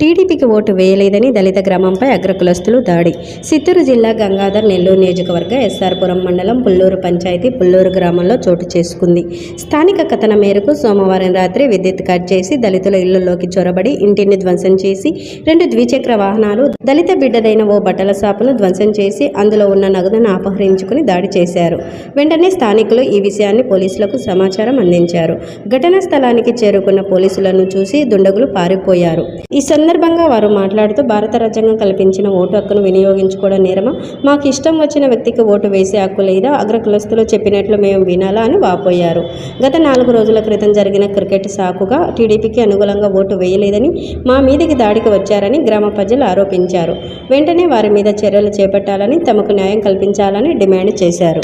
టీడీపీకి ఓటు వేయలేదని దళిత గ్రామంపై అగ్రకులస్తులు దాడి. చిత్తూరు జిల్లా గంగాధర్ నెల్లూరు నియోజకవర్గ ఎస్ఆర్పురం మండలం పుల్లూరు పంచాయతీ పుల్లూరు గ్రామంలో చోటు చేసుకుంది. స్థానిక కథన మేరకు సోమవారం రాత్రి విద్యుత్ కట్ చేసి దళితుల ఇళ్ళలోకి చొరబడి ఇంటిని ధ్వంసం చేసి రెండు ద్విచక్ర వాహనాలు దళిత బిడ్డదైన ఓ బట్టల షాపును ధ్వంసం చేసి అందులో ఉన్న నగదును అపహరించుకుని దాడి చేశారు. వెంటనే స్థానికులు ఈ విషయాన్ని పోలీసులకు సమాచారం అందించారు. ఘటనా స్థలానికి చేరుకున్న పోలీసులను చూసి దుండగులు పారిపోయారు. ఈ సందర్భంగా వారు మాట్లాడుతూ భారత రాజ్యాంగం కల్పించిన ఓటు హక్కును వినియోగించుకోవడం నేరమా? మాకు ఇష్టం వచ్చిన వ్యక్తికి ఓటు వేసే హక్కు లేదా అగ్రకులస్తులు చెప్పినట్లు మేము వినాలా అని వాపోయారు. గత నాలుగు రోజుల క్రితం జరిగిన క్రికెట్ సాకుగా టీడీపీకి అనుకూలంగా ఓటు వేయలేదని మా మీదికి దాడికి వచ్చారని గ్రామ ప్రజలు ఆరోపించారు. వెంటనే వారి మీద చర్యలు చేపట్టాలని తమకు న్యాయం కల్పించాలని డిమాండ్ చేశారు.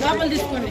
లోపల తీసుకోండి.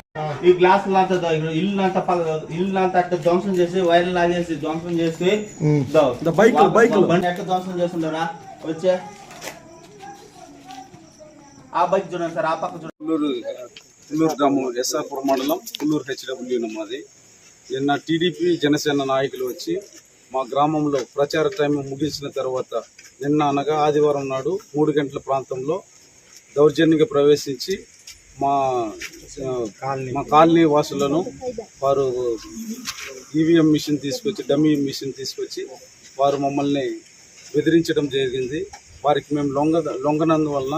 ఈ గ్లాసులు అంతా దో- ఇక్కడ ఇల్లు అంతా పగ- ఇల్లు అంతా అట్లా ధ్వంసం చేసి వైర్లు లాగేసి ధ్వంసం చేసి దో. ద బైకులు, వా- బైకులు. బండి ఎట్లా ధ్వంసం చేస్తుండరా? వచ్చే. ఆ బైక్ చూడండి సార్ ఆ పక్క చూడండి. పుల్లూరు గ్రామం ఎస్ఆర్పురం మండలం పుల్లూరు హెచ్డబ్ల్యూ మాది. నిన్న టీడీపీ జనసేన నాయకులు వచ్చి మా గ్రామంలో ప్రచార టైం ముగిసిన తర్వాత నిన్న అనగా ఆదివారం నాడు మూడు గంటల ప్రాంతంలో దౌర్జన్యంగా ప్రవేశించి మా కాలనీ మా కాలనీ వాసులను వారు ఈవీఎం మిషన్ తీసుకొచ్చి డమ్మీ మిషన్ తీసుకొచ్చి వారు మమ్మల్ని బెదిరించడం జరిగింది. వారికి మేము లొంగ లొంగనందువలన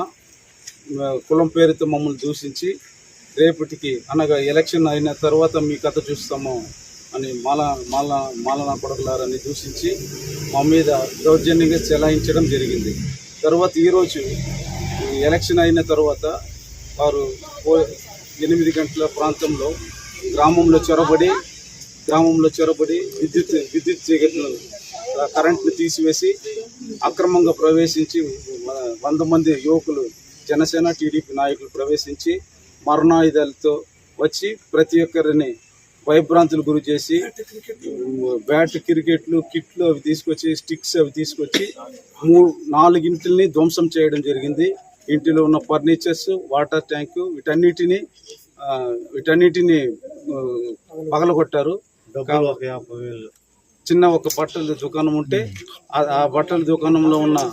కులం పేరుతో మమ్మల్ని దూషించి రేపటికి అనగా ఎలక్షన్ అయిన తర్వాత మీ కథ చూస్తాము అని మాల మాల మాలనా కొడకలారని దూషించి మా మీద దౌర్జన్యంగా చెలాయించడం జరిగింది. తర్వాత ఈరోజు ఎలక్షన్ అయిన తర్వాత వారు ఎనిమిది గంటల ప్రాంతంలో గ్రామంలో చొరబడి గ్రామంలో చొరబడి విద్యుత్ విద్యుత్ తీగలను కరెంట్ను తీసివేసి అక్రమంగా ప్రవేశించి వంద మంది యువకులు జనసేన టీడీపీ నాయకులు ప్రవేశించి మరణాయుధాలతో వచ్చి ప్రతి ఒక్కరిని భయభ్రాంతులు గురి చేసి బ్యాట్ క్రికెట్లు కిట్లు అవి తీసుకొచ్చి స్టిక్స్ అవి తీసుకొచ్చి మూడు నాలుగింటిని ధ్వంసం చేయడం జరిగింది. ఇంటిలో ఉన్న ఫర్నిచర్స్ వాటర్ ట్యాంకు వీటన్నిటిని వీటన్నిటిని పగలగొట్టారు. చిన్న ఒక బట్టల దుకాణం ఉంటే ఆ- బట్టల దుకాణంలో ఉన్న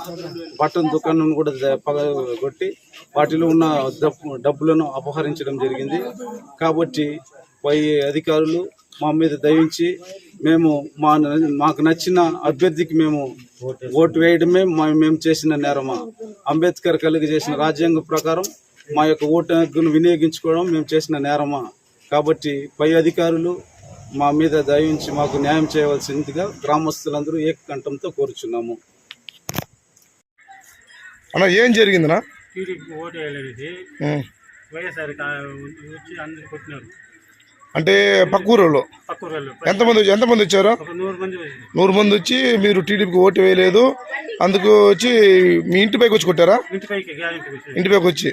బట్టల దుకాణం కూడా పగలగొట్టి వాటిలో ఉన్న డబ్బు- డబ్బులను అపహరించడం జరిగింది. కాబట్టి పై అధికారులు మా మీద దయించి మేము మా మాకు నచ్చిన అభ్యర్థికి మేము ఓటు వేయడమే మా- మేము చేసిన నేరమా? అంబేద్కర్ కలిగి చేసిన రాజ్యాంగం ప్రకారం మా యొక్క ఓటు హక్కును వినియోగించుకోవడం మేము చేసిన నేరమా? కాబట్టి పై అధికారులు మా మీద దయించి మాకు న్యాయం చేయవలసిందిగా గ్రామస్తులందరూ ఏకకంఠంతో కోరుచున్నాము. అన్న ఏం జరిగిందనా టీడీపీ ఓటు వేయలేనిది ఉం. వైఎస్ఆర్ వచ్చి అందరు కొట్టినారు. అంటే పక్క ఊరోళ్ళు పక్క ఊళ్ళో ఎంతమంది ఎంతమంది వచ్చారు నూరు మంది వచ్చి. మీరు టీడీపీకి ఓటు వేయలేదు. అందుకు వచ్చి మీ ఇంటి పైకి వచ్చి కొట్టారా? ఇంటి పైకి వచ్చి.